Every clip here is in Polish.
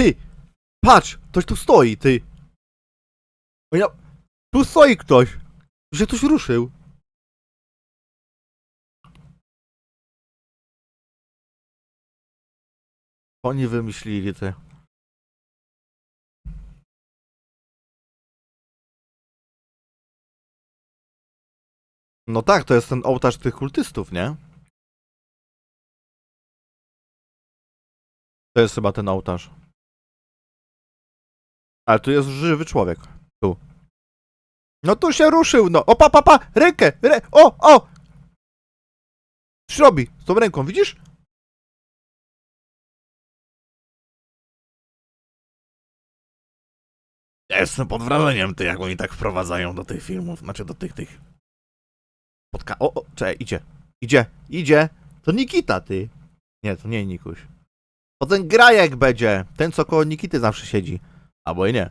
Ty! Patrz! Ktoś tu stoi, ty! Ja... Tu stoi ktoś! Że ktoś ruszył! Oni wymyślili ty. No tak, to jest ten ołtarz tych kultystów, nie? To jest chyba ten ołtarz. Ale tu jest żywy człowiek. Tu. No tu się ruszył, no. O, pa, pa, pa! Rękę! Rę... O, o! Coś robi z tą ręką, widzisz? Ja jestem pod wrażeniem, ty, jak oni tak wprowadzają do tych filmów, znaczy do tych, tych... Podka... O, o, czekaj, idzie. Idzie, idzie. To Nikita, ty. Nie, to nie Nikuś. To ten grajek będzie. Ten, co koło Nikity zawsze siedzi. Albo i nie.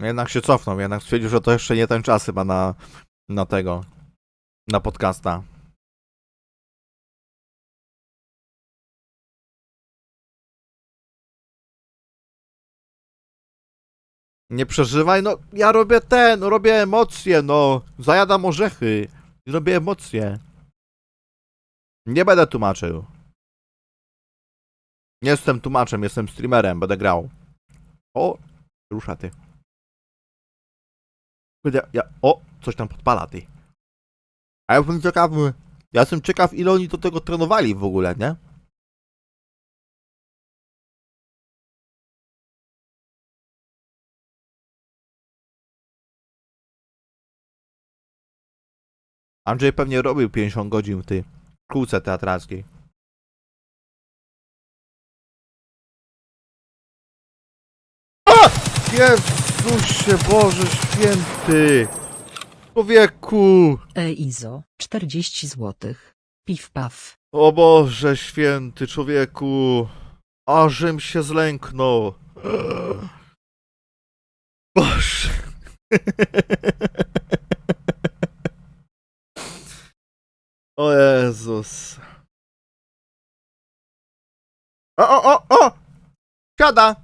Jednak się cofnął, jednak stwierdził, że to jeszcze nie ten czas chyba na, na tego, na podcasta. Nie przeżywaj, no ja robię ten, robię emocje, no. Zajadam orzechy. Robię emocje. Nie będę tłumaczył. Nie jestem tłumaczem, jestem streamerem, będę grał. O, rusza ty. Kurde, Ja, o, coś tam podpala ty. A ja jestem ciekaw, ja jestem ciekaw ile oni do tego trenowali w ogóle, nie? Andrzej pewnie robił 50 godzin tej szkółce teatralskiej. Jezusie Boże Święty! Człowieku! E-IZO, 40 zł. Piw paw. O Boże Święty, człowieku! Ażem się zlęknął! Boże! O Jezus! O, o, o, o! Siada!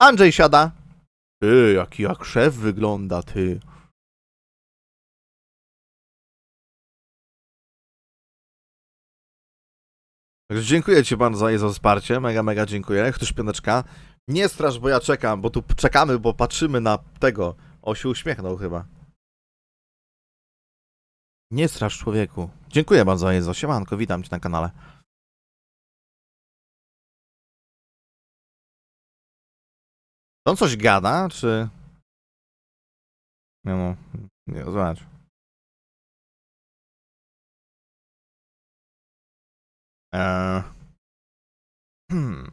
Andrzej siada! Ty, jaki jak szef wygląda, ty. Także dziękuję Ci bardzo za wsparcie, mega, mega dziękuję. Ktoś piąteczka. Nie strasz, bo ja czekam, bo tu czekamy, bo patrzymy na tego. O, się uśmiechnął chyba. Nie strasz człowieku. Dziękuję bardzo Jezu. Siemanko, witam Cię na kanale. On coś gada, czy... Nie no, nie, zobacz. Eee. Hmm.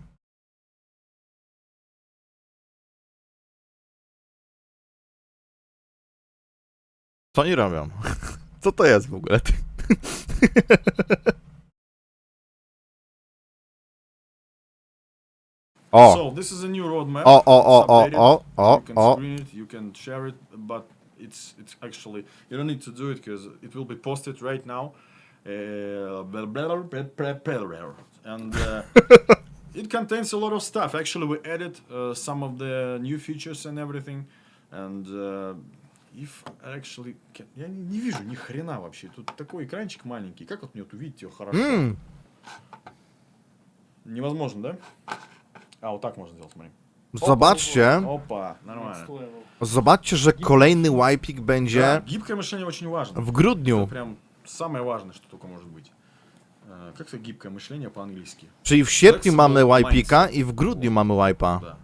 Co oni robią? Co to jest w ogóle? O, So this is a new roadmap. o, o, o, o, It's updated. o, o, you can o. screen it, you can share it, but it's it's actually you don't need to do it because it will be posted right now. Uh, blah, blah, blah, blah, blah, blah, blah. and uh, it contains a lot of stuff. Actually, we added uh, some of the new features and everything. And uh, if actually can... я не, не вижу ни хрена вообще. Тут такой экранчик маленький. Как вот мне вот увидеть его хорошо? Mm. Невозможно, да? А вот так можно сделать, смотри. Zobaczcie, Опа, нормально. zobaczcie, że kolejny Wipik Да, będzie гибкое мышление очень важно. w Это grudniu. прям самое важное, что только может быть. Э, Как это гибкое мышление по-английски? Czyli w sierpniu mamy mindset. i w grudniu mamy. Да.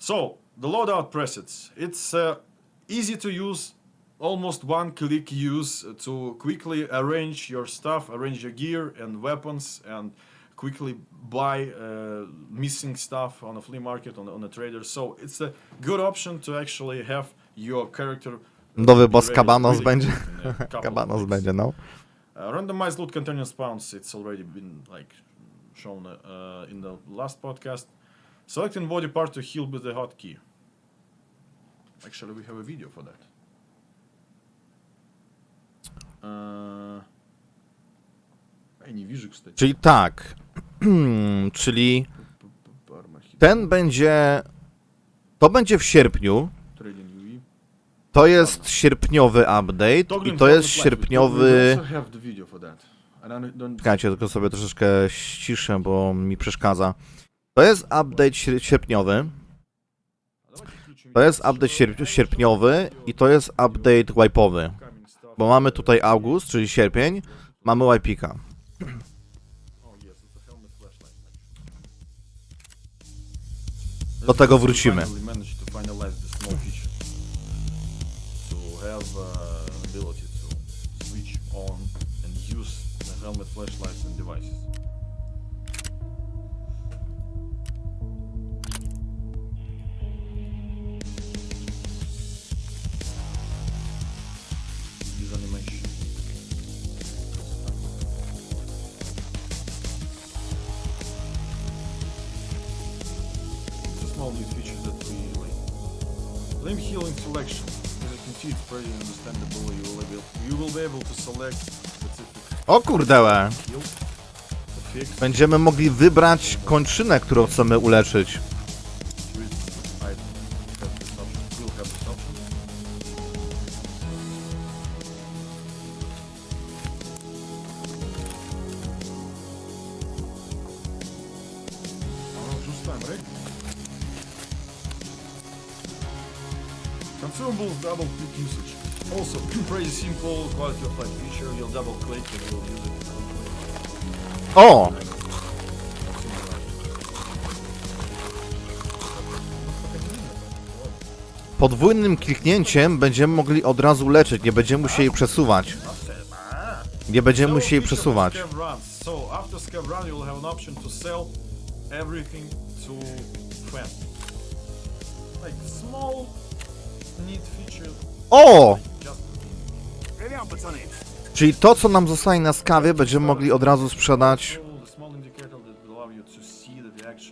So, the loadout presets. It's uh, easy to use, almost one click use to quickly arrange your stuff, arrange your gear and weapons, and quickly buy uh, missing stuff on a flea market, on, on a trader. So, it's a good option to actually have your character. Nowy boss Kabanos będzie. quick in a couple of Kabanos będzie, no. Uh, randomized loot container spawns. It's already been like shown uh, in the last podcast. Selecting body part to heal with the hotkey. Actually, we have a video for that. Uh, Я не вижу, кстати. Czyli tak. Czyli Армахит. ten będzie. To będzie w sierpniu. Trading UV. To jest sierpniowy update i to jest sierpniowy. We also have the video for that. And I don't Czekajcie, tylko sobie troszeczkę ściszę, bo mi przeszkadza. To jest update sier- sierpniowy. To jest update sierp- sierpniowy i to jest update wipe'owy. Bo mamy tutaj august, czyli sierpień, mamy wipe'ika. Do tego wrócimy. Uh, ability to switch on and use the helmet flashlights and devices. Understandable. You will, be, you will be able to select specific O to fix Będziemy mogli wybrać kończynę, którą chcemy uleczyć. treat item. Have this option. Will have this option. Consumables double click usage. Also, pretty simple quality of life feature. You'll double click and you'll use it. O! Podwójnym kliknięciem będziemy mogli od razu leczyć, nie będziemy musieli przesuwać. Nie będziemy musieli przesuwać. Scav runs. So after scav run, you'll have an option to sell everything to fan. Like small. O! Czyli to, co nam zostanie na skawie, będziemy mogli od razu sprzedać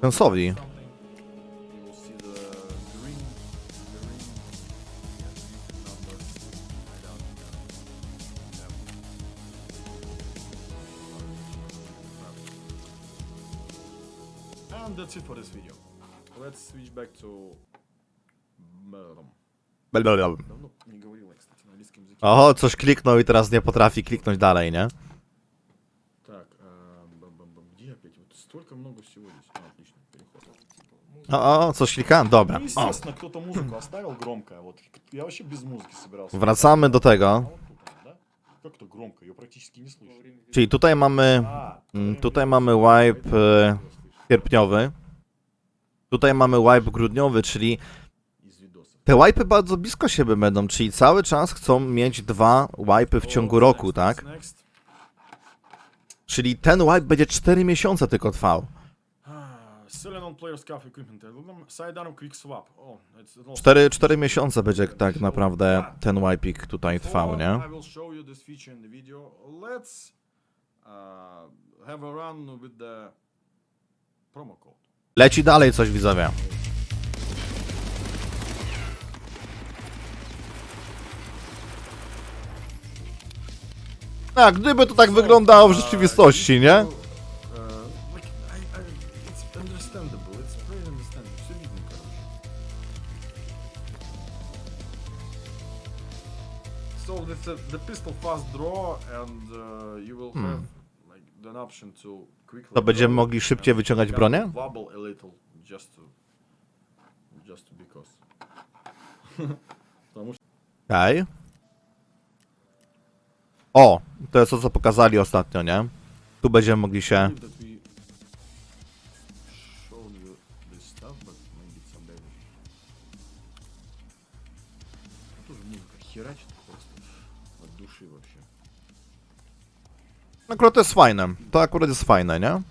Sensowi. And that's it for this video. Let's switch back to... М, Blablabla. Давно не говорила, кстати, на английском языке. Oho, coś kliknął i teraz nie potrafi kliknąć dalej, nie? Так, а, бам-бам-бам, где опять? Вот столько много всего здесь. А, отлично, переход. O, o, coś klikałem? Dobra. Ну, O. естественно, кто-то музыку оставил громко. Вот я вообще без музыки собирался. Wracamy do А tego. вот тут она, да? Как это громко? Ее практически не слышно. Czyli tutaj mamy, А, mm, tutaj mamy wipe e, sierpniowy. Tutaj mamy wipe grudniowy, czyli из видосов. te wipe'y bardzo blisko siebie będą, czyli cały czas chcą mieć dwa wipe'y w ciągu roku, tak? Czyli ten wipe będzie 4 miesiące tylko trwał. А, Selling on player scuff equipment. Sidearm quick swap. O, it's also 4, 4 miesiące będzie tak naprawdę ten wipe'ik tutaj trwał, nie? I will show you A gdyby to tak wyglądało w rzeczywistości, nie? Hmm. To będziemy mogli szybciej wyciągać bronię? Wobble Okay. O, to jest to, co pokazali ostatnio, nie? Tu będziemy mogli się... No akurat to jest fajne. To akurat jest fajne, nie?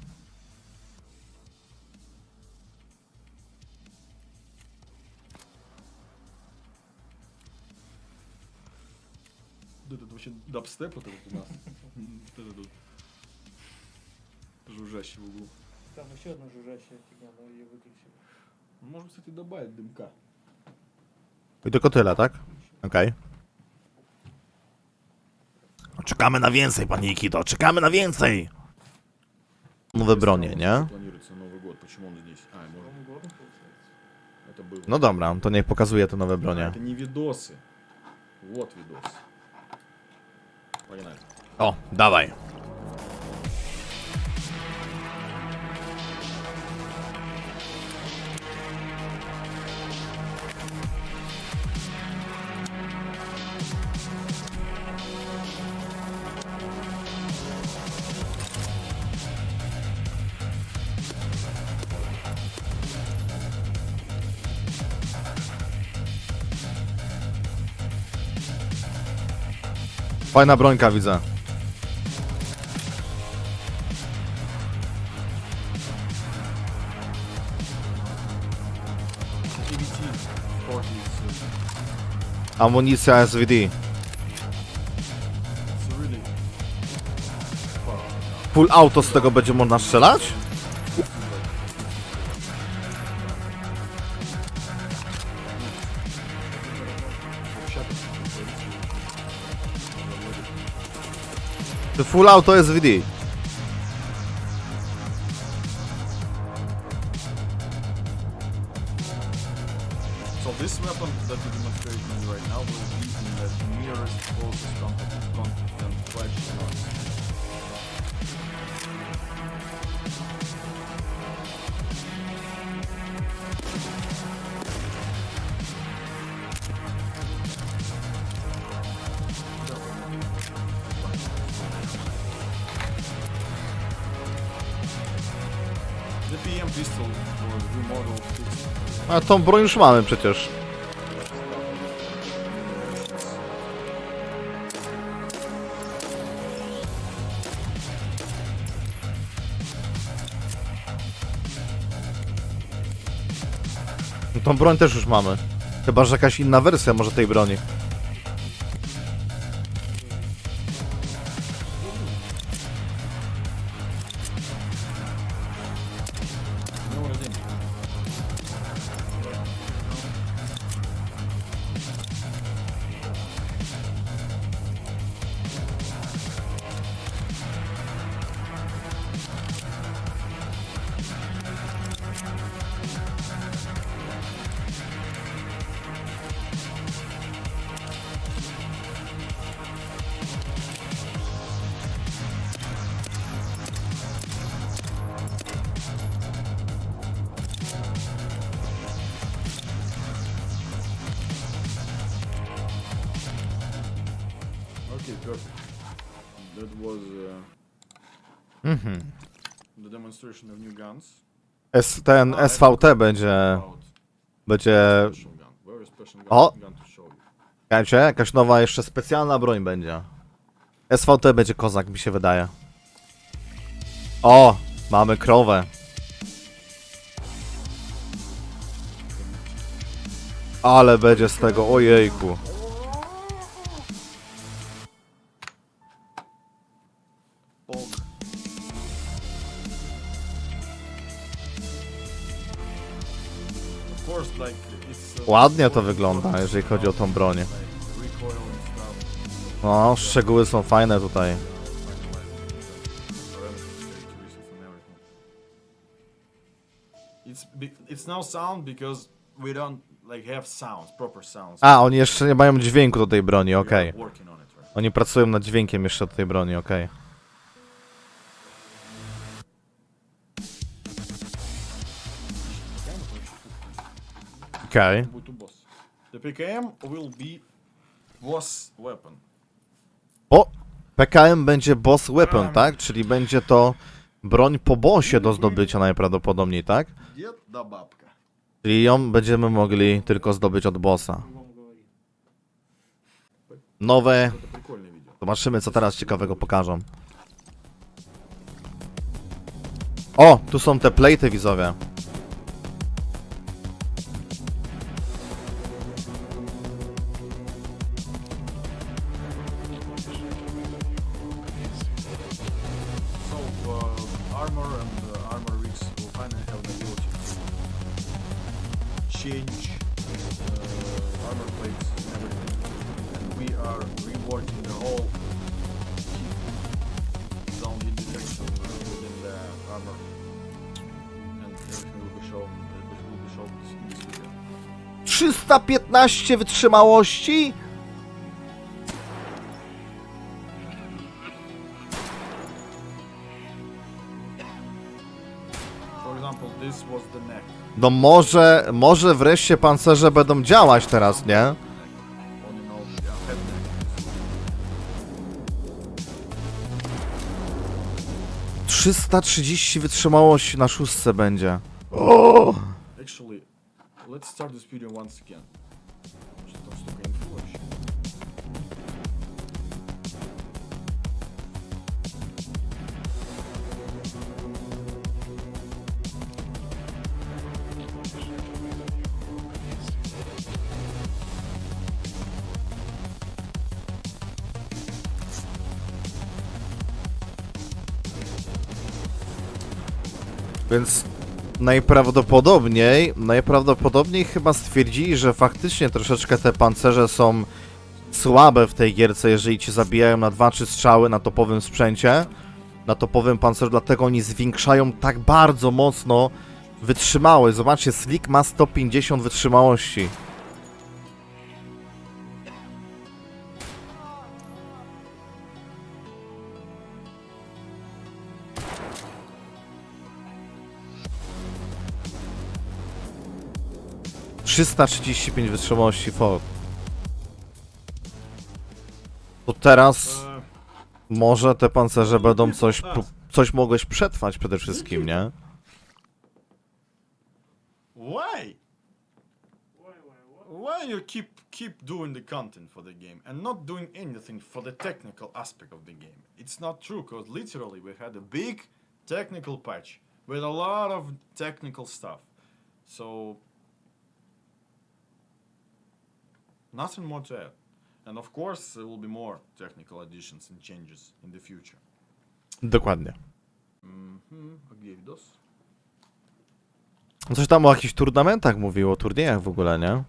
Вот этот вообще дабстеп вот этот у нас. Вот этот вот жужжащий в углу. Там еще одна жужжащая фигня, но ее выключили. Можно, кстати, добавить дымка. I tylko tyle, tak? Okej. Czekamy na więcej, panie Nikito, czekamy na więcej! nowe bronie, nie? Планируется Новый год. Почему он здесь? А, может, Новым годом, получается. это было. No dobra, to niech pokazuje te nowe bronie. Это не видосы. Вот видос. O, dawaj. Fajna brońka widzę. TBT 40 is Amunicja SVD. Full auto z tego będzie można strzelać? To full auto SVD. A tą broń już mamy przecież. No Tą broń też już mamy. Chyba, że jakaś inna wersja może tej broni. That was uh, Mhm. the demonstration of new guns. S, ten SVT będzie... About Będzie... special gun. Very special gun, O! gun to show you. Słuchajcie, jakaś nowa jeszcze specjalna broń będzie. SVT będzie kozak, mi się wydaje. O! Mamy krowę. Ale będzie z tego, ojejku. Ładnie to wygląda, jeżeli chodzi o tą stuff. No, szczegóły są fajne tutaj. Sounds. A, oni jeszcze nie mają dźwięku do tej broni, okej. right? Oni pracują nad dźwiękiem jeszcze do tej broni, okej. Okej. Будет у босс. The PKM will be boss weapon. O! PKM będzie boss weapon, tak? Czyli będzie to broń po bossie do zdobycia najprawdopodobniej, tak? Дед да бабка. Czyli ją będziemy mogli tylko zdobyć od bossa. По-другому говорит. Nowe. Это прикольное видео. Zobaczymy, co teraz ciekawego pokażą. O! Tu są te plejty widzowie. Armor and uh, armor rigs will finally have the ability to change uh, armor plates and everything. And we are reworking the whole heat detection within the armor, and everything will be shown. It will be shown in this video. 315 wytrzymałości? no może, może wreszcie pancerze będą działać teraz, nie? Trzysta trzydzieści wytrzymałości na szóstce będzie. O! Actually, let's start the speeder once again. Just don't Więc najprawdopodobniej, najprawdopodobniej chyba stwierdzili, że faktycznie troszeczkę te pancerze są słabe w tej gierce, jeżeli cię zabijają na 2-3 strzały na topowym sprzęcie, na topowym pancerzu, dlatego oni zwiększają tak bardzo mocno wytrzymałość. Zobaczcie, Slick ma 150 wytrzymałości. ...335 wytrzymałości Ford. To teraz może te pancerze będą coś... Coś mogłeś przetrwać przede wszystkim, nie? why? Why you keep keep doing the content for the game and not doing anything for the technical aspect of the game? It's not true because literally we had a big technical patch with a lot of technical stuff. So nothing more to add. And of course there will be more technical additions and changes in the future. Dokładnie. Mhm. A gdzie Widos? Coś tam o jakichś turnamentach mówiło, o turniejach w ogóle, nie?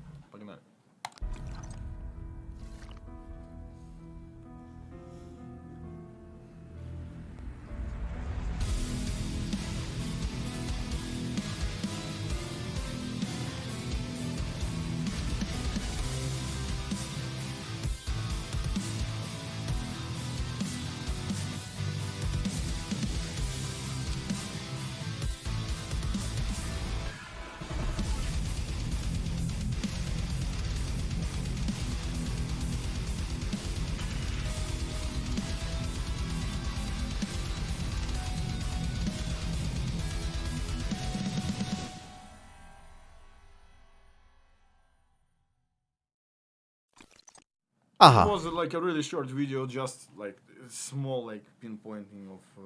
It was uh, like a really short video, just like small, like pinpointing of uh,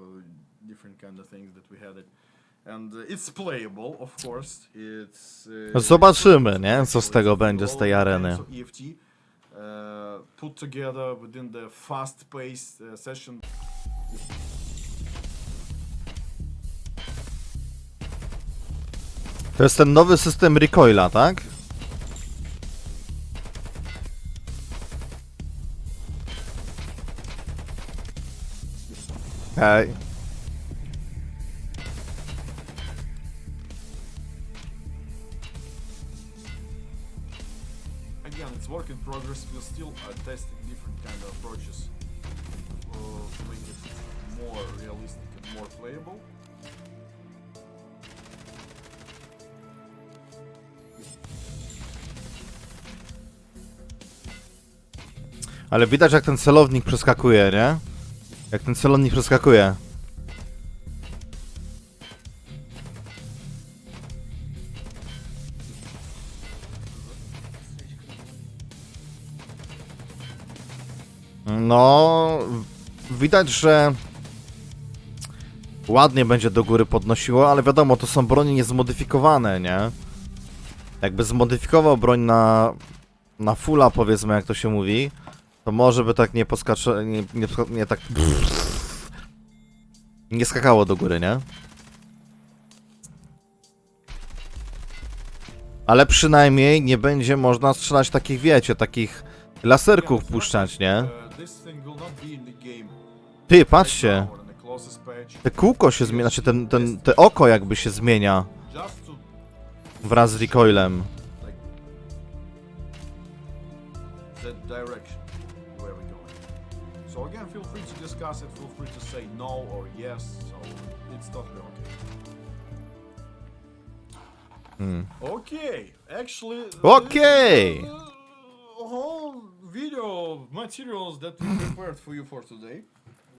different kind of things that we had it, and uh, it's playable, of course. It's. Uh, Zobaczymy, nie? Co z tego będzie, z tej areny. So EFT uh, put together within the fast-paced uh, session. To jest ten nowy system recoila, tak? Hej. Again, it's work in progress. We're still uh, testing different kind of approaches uh, to make it more realistic and more playable. Ale widać jak ten celownik przeskakuje, nie? Jak ten celownik przeskakuje. No, widać, że ładnie będzie do góry podnosiło, ale wiadomo, to są broni niezmodyfikowane, nie? Jakby zmodyfikował broń na, na fulla, powiedzmy, jak to się mówi, może by tak nie poskacze... nie, nie, nie tak... Nie skakało do góry, nie? Ale przynajmniej nie będzie można strzelać takich, wiecie, takich laserków puszczać, nie? Ty, patrzcie! Te kółko się zmienia, znaczy ten, ten, te oko jakby się zmienia. Wraz z recoilem. Okay, actually. Okay. The, uh, whole video materials that we prepared for you for today.